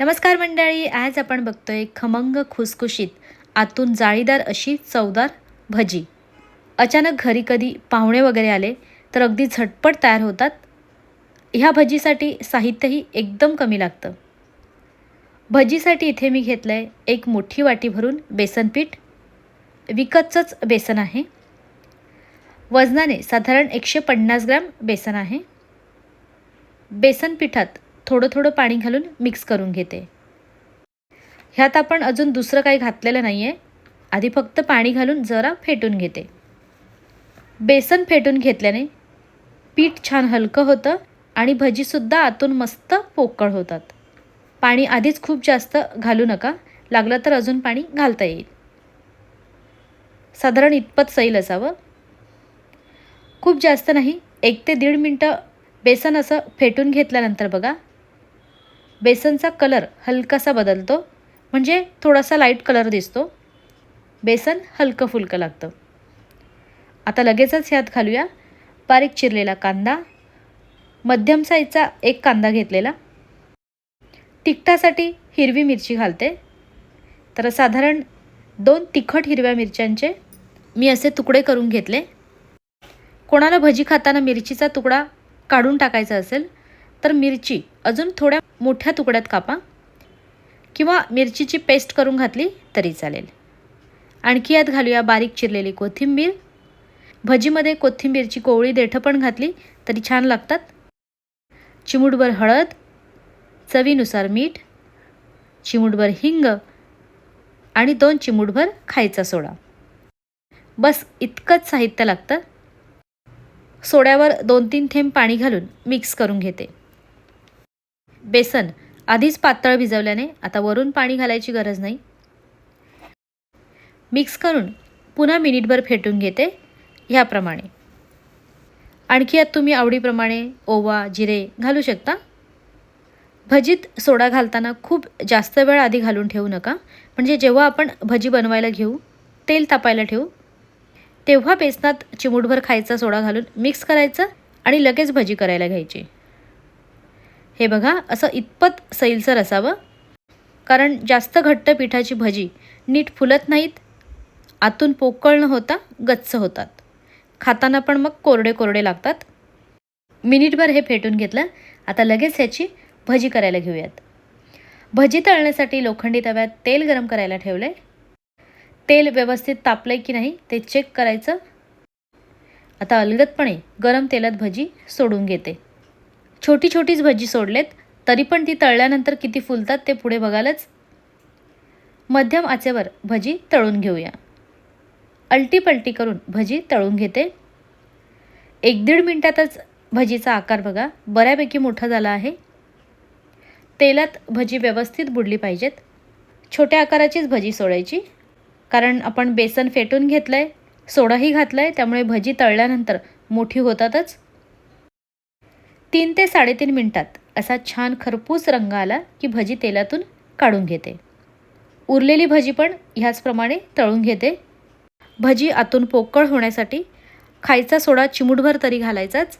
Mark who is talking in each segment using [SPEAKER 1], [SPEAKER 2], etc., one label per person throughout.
[SPEAKER 1] नमस्कार मंडळी आज आपण बघतोय खमंग खुसखुशीत आतून जाळीदार अशी चवदार भजी. अचानक घरी कधी पाहुणे वगैरे आले तर अगदी झटपट तयार होतात. ह्या भजीसाठी साहित्यही एकदम कमी लागतं. भजीसाठी इथे मी घेतलं आहे एक मोठी वाटी भरून बेसन पीठ विकतचंच बेसन आहे. वजनाने साधारण एकशे पन्नास ग्रॅम बेसन आहे. बेसन पिठात थोडं थोडं पाणी घालून मिक्स करून घेते. ह्यात आपण अजून दुसरं काही घातलेलं नाही आहे आधी फक्त पाणी घालून जरा फेटून घेते. बेसन फेटून घेतल्याने पीठ छान हलकं होतं आणि भजीसुद्धा आतून मस्त पोकळ होतात. पाणी आधीच खूप जास्त घालू नका लागलं तर अजून पाणी घालता येईल. साधारण इतपत सैल असावं. खूप जास्त नाही एक ते दीड मिनटं बेसन असं फेटून घेतल्यानंतर बघा बेसनचा कलर हलकासा बदलतो म्हणजे थोडासा लाइट कलर दिसतो. बेसन हलकं फुलकं लागतं. आता लगेचच ह्यात घालूया बारीक चिरलेला कांदा. मध्यम साईजचा एक कांदा घेतलेला. तिखटासाठी हिरवी मिरची घालते. तर साधारण दोन तिखट हिरव्या मिरच्यांचे मी असे तुकडे करून घेतले. कोणाला भजी खाताना मिरचीचा तुकडा काढून टाकायचा असेल तर मिरची. अजून थोड्या मोठ्या तुकड्यात कापा. किंवा मिरचीची पेस्ट करून घातली तरी चालेल. आणखी यात घालूया बारीक चिरलेली कोथिंबीर. भजीमध्ये कोथिंबीरची कोवळी देठं पण घातली तरी छान लागतात. चिमूटभर हळद चवीनुसार मीठ चिमूटभर हिंग आणि दोन चिमूटभर खायचा सोडा. बस इतकंच साहित्य लागतं. सोड्यावर दोन तीन थेंब पाणी घालून मिक्स करून घेते. बेसन आधीच पातळ भिजवल्याने आता वरून पाणी घालायची गरज नाही. मिक्स करून पुन्हा मिनिटभर फेटून घेते ह्याप्रमाणे. आणखी यात तुम्ही आवडीप्रमाणे ओवा जिरे घालू शकता. भजीत सोडा घालताना खूप जास्त वेळ आधी घालून ठेवू नका. म्हणजे जेव्हा आपण भजी बनवायला घेऊ तेल तापायला ठेवू तेव्हा बेसनात चिमूटभर खायचा सोडा घालून मिक्स करायचं आणि लगेच भजी करायला घ्यायची. हे बघा असं इतपत सैलसर असावं. कारण जास्त घट्ट पिठाची भजी नीट फुलत नाहीत आतून पोकळ न होता गच्च होतात. खाताना पण मग कोरडे कोरडे लागतात. मिनिटभर हे फेटून घेतलं आता लगेच ह्याची भजी करायला घेऊयात. भजी तळण्यासाठी लोखंडी तव्यात तेल गरम करायला ठेवले तेल व्यवस्थित तापलं की नाही ते चेक करायचं. आता अलगदपणे गरम तेलात भजी सोडून घेते. छोटी छोटीच भजी सोडलेत. तरी पण ती तळल्यानंतर किती फुलतात ते पुढे बघालच. मध्यम आचेवर भजी तळून घेऊया. अलटी पलटी करून भजी तळून घेते. एक दीड मिनटातच भजीचा आकार बघा. बऱ्यापैकी मोठा झाला आहे. तेलात भजी व्यवस्थित बुडली पाहिजेत. छोट्या आकाराचीच भजी सोडायची. कारण आपण बेसन फेटून घेतलं आहे सोडाही घातला आहे त्यामुळे भजी तळल्यानंतर मोठी होतातच. तीन ते साडेतीन मिनटात असा छान खरपूस रंग आला की भजी तेलातून काढून घेते. उरलेली भजी पण ह्याचप्रमाणे तळून घेते. भजी आतून पोकळ होण्यासाठी खायचा सोडा चिमूटभर तरी घालायचाच.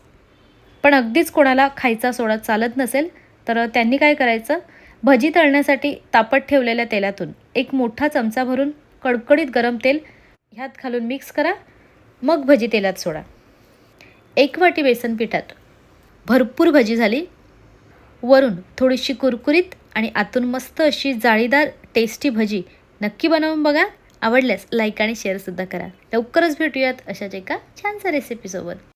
[SPEAKER 1] पण अगदीच कोणाला खायचा सोडा चालत नसेल तर त्यांनी काय करायचं? भजी तळण्यासाठी तापत ठेवलेल्या तेलातून एक मोठा चमचा भरून कडकडीत गरम तेल ह्यात घालून मिक्स करा. मग भजी तेलात सोडा. एक वाटी बेसन पिठात भरपूर भजी झाली. वरून थोडीशी कुरकुरीत आणि आतून मस्त अशी जाळीदार टेस्टी भजी नक्की बनवून बघा. आवडल्यास लाईक आणि शेअरसुद्धा करा. लवकरच भेटूयात अशाच एका छानसा रेसिपीसोबत